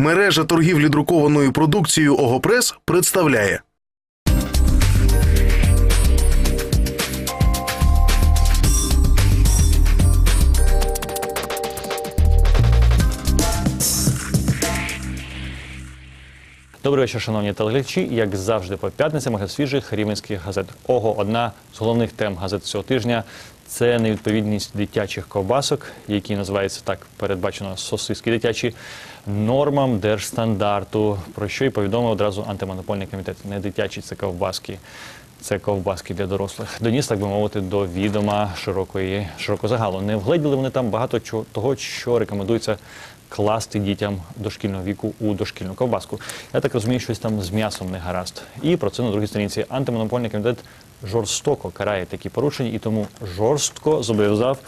Мережа торгівлі друкованою продукцією Огопрес представляє. Добрий вечір, шановні телеглядачі. Як завжди, по п'ятницям огляд свіжих рівенських газет. Ого, одна з головних тем газет цього тижня це невідповідність дитячих ковбасок, які називаються так передбачено сосиски дитячі, нормам держстандарту, про що й повідомив одразу антимонопольний комітет. Не дитячі це ковбаски. Це ковбаски для дорослих. Доніс, так би мовити, до відома широкої широкого загалу. Не вгледіли вони там багато чого того, що рекомендується класти дітям дошкільного віку у дошкільну ковбаску. Я так розумію, щось там з м'ясом не гаразд. І про це на другій сторінці антимонопольний комітет жорстоко карає такі порушення і тому жорстко зобов'язав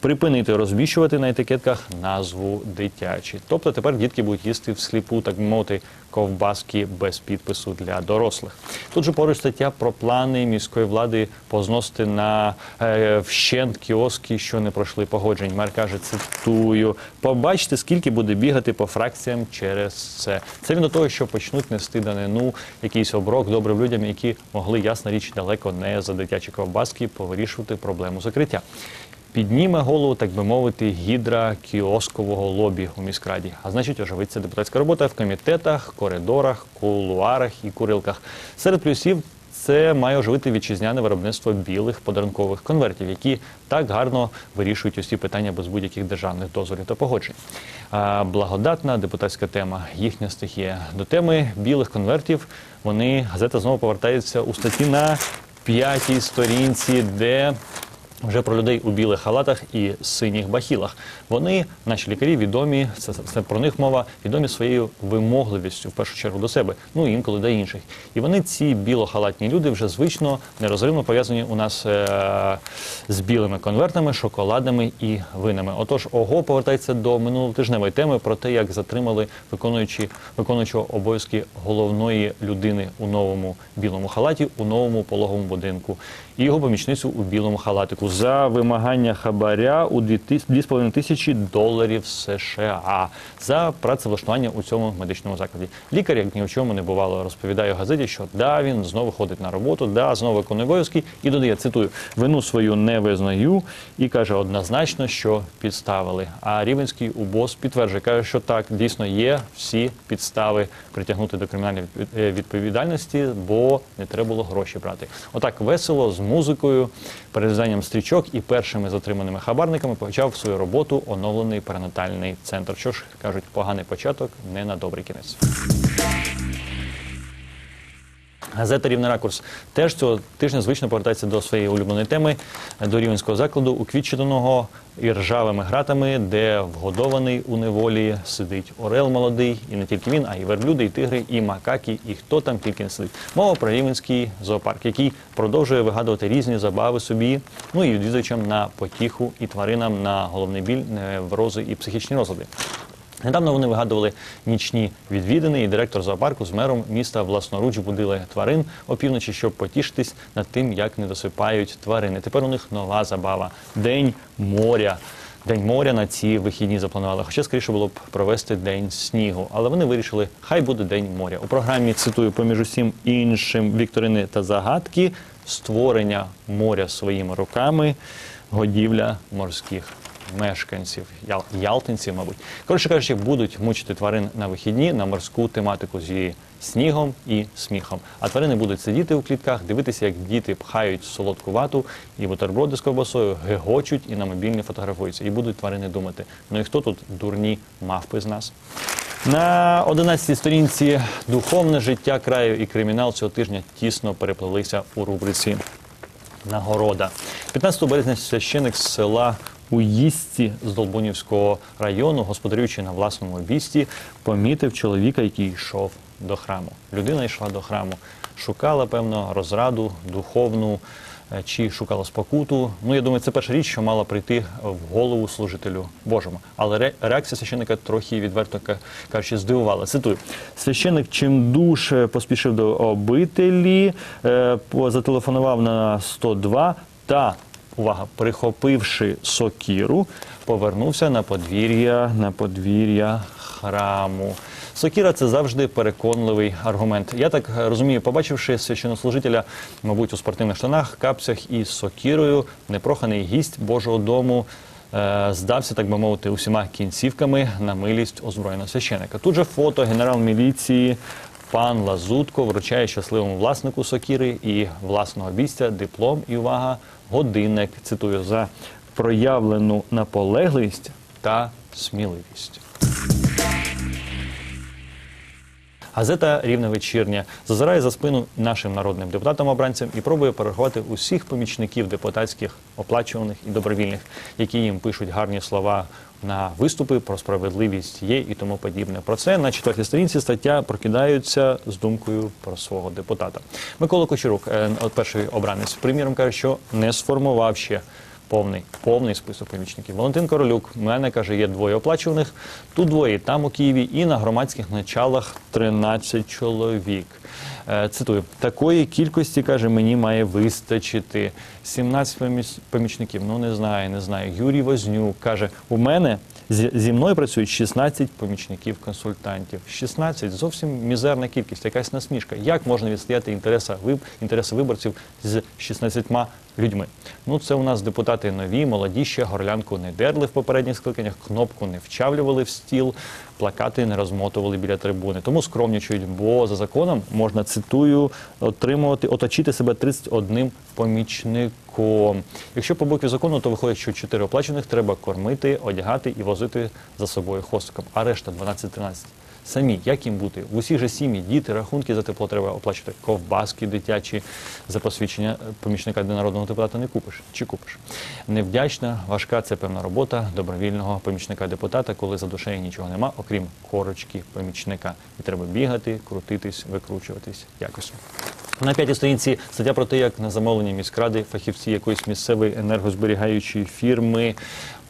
припинити розвіщувати на етикетках назву дитячі. Тобто тепер дітки будуть їсти всліпу, так би мовити, ковбаски без підпису для дорослих. Тут же поруч стаття про плани міської влади позносити на е, вщент кіоски, що не пройшли погоджень. Мер каже, цитую: побачите, скільки буде бігати по фракціям через це. Це він до того, що почнуть нести данину, якийсь оброк добрим людям, які могли ясна річ далеко не за дитячі ковбаски повирішувати проблему закриття. Підніме голову, так би мовити, гідра кіоскового лобі у міськраді. А значить, оживиться депутатська робота в комітетах, коридорах, кулуарах і курилках. Серед плюсів це має оживити вітчизняне виробництво білих подарункових конвертів, які так гарно вирішують усі питання без будь-яких державних дозволів та погоджень. А, благодатна депутатська тема, їхня стихія. До теми білих конвертів вони газета знову повертається у статті на п'ятій сторінці, де вже про людей у білих халатах і синіх бахілах. Вони, наші лікарі, відомі, це, це про них мова, відомі своєю вимогливістю, в першу чергу до себе, ну і інколи до інших. І вони, ці білохалатні люди, вже звично нерозривно пов'язані у нас е- з білими конвертами, шоколадами і винами. Отож, ОГО повертається до минулотижневої теми про те, як затримали виконуючи виконуючого обов'язки головної людини у новому білому халаті, у новому пологовому будинку, і його помічницю у білому халатику за вимагання хабаря у 2,5 тисячі доларів США за працевлаштування у цьому медичному закладі. Лікар, як ні в чому не бувало, розповідає у газеті, що да, він знову ходить на роботу, да, знову виконує обов'язки і додає, цитую, вину свою не визнаю і каже однозначно, що підставили. А Рівенський УБОС підтверджує, каже, що так дійсно є всі підстави притягнути до кримінальної е, відповідальності, бо не треба було гроші брати. Отак весело з музикою, перерізанням стрічок і першими затриманими хабарниками почав свою роботу оновлений перинатальний центр. Що ж кажуть, поганий початок не на добрий кінець. Газета Рівний ракурс теж цього тижня звично повертається до своєї улюбленої теми до рівенського закладу, уквіченого і ржавими гратами, де вгодований у неволі сидить орел молодий, і не тільки він, а й верблюди, і тигри, і макаки, і хто там тільки не сидить. Мова про рівенський зоопарк, який продовжує вигадувати різні забави собі, ну і відвідувачам на потіху і тваринам на головний біль, неврози і психічні розлади. Недавно вони вигадували нічні відвідини, і директор зоопарку з мером міста власноруч будили тварин опівночі, щоб потішитись над тим, як не досипають тварини. Тепер у них нова забава День моря. День моря на ці вихідні запланували. Хоча скоріше було б провести день снігу, але вони вирішили, хай буде день моря. У програмі цитую поміж усім іншим вікторини та загадки, створення моря своїми руками, годівля морських мешканців, ял, ялтинців, мабуть. Коротше кажучи, будуть мучити тварин на вихідні на морську тематику зі снігом і сміхом. А тварини будуть сидіти у клітках, дивитися, як діти пхають солодку вату і бутерброди з ковбасою, гегочуть і на мобільні фотографуються. І будуть тварини думати: ну і хто тут дурні мавпи з нас? На 11-й сторінці духовне життя краю і кримінал цього тижня тісно переплелися у рубриці Нагорода. 15 березня священик з села у їсті з Долбунівського району, господарюючи на власному вісті, помітив чоловіка, який йшов до храму. Людина йшла до храму, шукала певно розраду духовну е, чи шукала спокуту. Ну я думаю, це перша річ, що мала прийти в голову служителю Божому. Але ре- реакція священника трохи відверто кажучи, здивувала. Цитую: священик чимдуж е, поспішив до обителі, е, зателефонував на 102 та увага, прихопивши сокіру, повернувся на подвір'я на подвір'я храму. Сокіра це завжди переконливий аргумент. Я так розумію, побачивши священнослужителя, мабуть, у спортивних штанах, капцях і сокірою, непроханий гість Божого дому е, здався, так би мовити, усіма кінцівками на милість озброєного священика. Тут же фото генерал міліції. Пан Лазутко вручає щасливому власнику сокіри і власного бійця диплом і увага, годинник. Цитую за проявлену наполегливість та сміливість. Газета Рівне вечірня зазирає за спину нашим народним депутатам-обранцям і пробує перерахувати усіх помічників депутатських, оплачуваних і добровільних, які їм пишуть гарні слова на виступи про справедливість є і тому подібне. Про це на четвертій сторінці стаття прокидаються з думкою про свого депутата. Микола Кочерук, е, от перший обранець, приміром каже, що не сформував ще повний, повний список помічників. Валентин Королюк, в мене каже, є двоє оплачуваних. Тут двоє там у Києві, і на громадських началах 13 чоловік. Е, Цитую, такої кількості каже, мені має вистачити 17 помічників. Ну не знаю, не знаю. Юрій Вознюк каже, у мене зі мною працюють 16 помічників-консультантів. 16 – зовсім мізерна кількість, якась насмішка. Як можна відстояти інтереси виборців з 16 людьми? Ну, це у нас депутати нові, молоді, ще горлянку не дерли в попередніх скликаннях, кнопку не вчавлювали в стіл, плакати не розмотували біля трибуни. Тому скромнічують, бо за законом можна, цитую, отримувати, оточити себе 31 помічником. Якщо по букві закону, то виходить, що 4 оплачених треба кормити, одягати і возити за собою хвостиком, а решта 12-13. Самі, як їм бути? В усіх же сім'ї, діти, рахунки за тепло треба оплачувати. Ковбаски дитячі за посвідчення помічника для народного депутата не купиш. Чи купиш? Невдячна, важка це певна робота добровільного помічника депутата, коли за душею нічого нема, окрім корочки помічника. І треба бігати, крутитись, викручуватись якось. На п'ятій сторінці стаття про те, як на замовлення міськради фахівці якоїсь місцевої енергозберігаючої фірми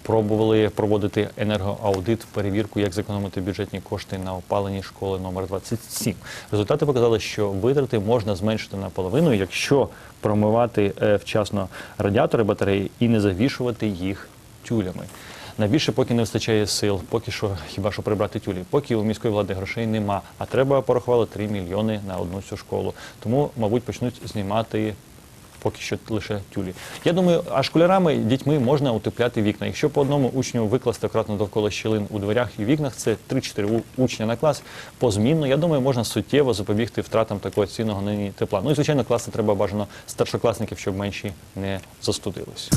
пробували проводити енергоаудит, перевірку, як зекономити бюджетні кошти на опаленні школи номер 27. Результати показали, що витрати можна зменшити наполовину, якщо промивати е, вчасно радіатори батареї і не завішувати їх тюлями. Найбільше поки не вистачає сил, поки що хіба що прибрати тюлі. Поки у міської влади грошей нема, а треба порахували 3 мільйони на одну цю школу. Тому, мабуть, почнуть знімати поки що лише тюлі. Я думаю, а школярами, дітьми можна утепляти вікна. Якщо по одному учню викласти акуратно довкола щілин у дверях і вікнах, це 3-4 учня на клас позмінно. Я думаю, можна суттєво запобігти втратам такого цінного нині тепла. Ну і звичайно, класи треба бажано старшокласників, щоб менші не застудились.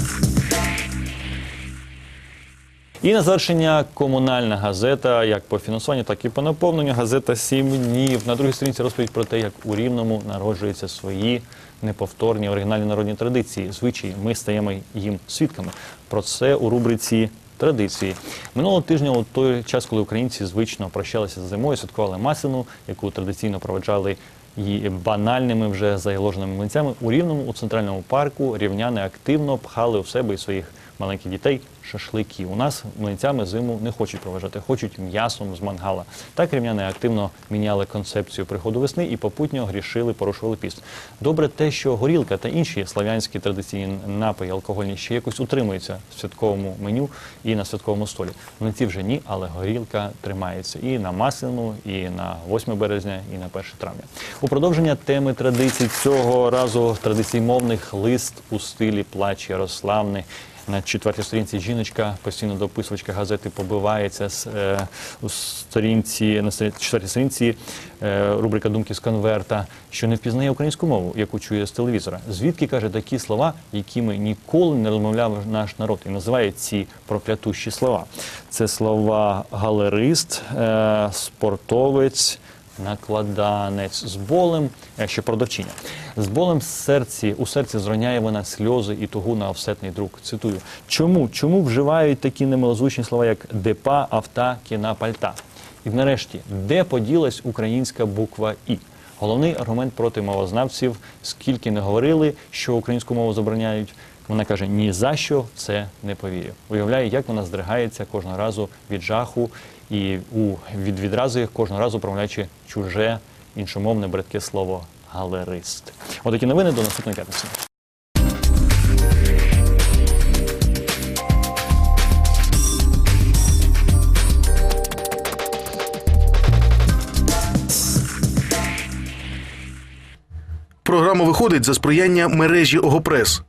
І на завершення комунальна газета, як по фінансуванню, так і по наповненню. Газета «Сім днів. На другій сторінці розповідь про те, як у Рівному народжуються свої неповторні оригінальні народні традиції. Звичаї ми стаємо їм свідками. Про це у рубриці традиції. Минулого тижня, у той час, коли українці звично прощалися з зимою, святкували масину, яку традиційно проведжали і банальними вже заложеними млинцями. У рівному у центральному парку рівняни активно пхали у себе і своїх маленьких дітей шашлики. У нас млинцями зиму не хочуть проважати, хочуть м'ясом з мангала. Так рівняни активно міняли концепцію приходу весни і попутньо грішили, порушували піст. Добре те, що горілка та інші слав'янські традиційні напої алкогольні ще якось утримуються в святковому меню і на святковому столі. Млинці вже ні, але горілка тримається і на Масляну, і на 8 березня, і на 1 травня. У продовження теми традицій цього разу традицій мовних лист у стилі плач Ярославни. На четвертій сторінці жіночка, постійно дописувачка газети побивається з е, у сторінці на четвертій сторінці е, рубрика Думки з конверта, що не впізнає українську мову, яку чує з телевізора. Звідки каже такі слова, якими ніколи не розмовляв наш народ, і називає ці проклятущі слова. Це слова галерист, е, спортовець накладанець з болем, ще продавчиня. З болем серці, у серці зроняє вона сльози і тугу на офсетний друк. Цитую. Чому? Чому вживають такі немилозвучні слова, як депа, авта, кіна, пальта? І нарешті, де поділась українська буква І? Головний аргумент проти мовознавців, скільки не говорили, що українську мову забороняють, вона каже, ні за що це не повірю. Уявляю, як вона здригається кожного разу від жаху і у від відрази кожного разу промовляючи чуже іншомовне бредке слово галерист. Отакі новини до наступної п'ятниці. Програма виходить за сприяння мережі Огопрес.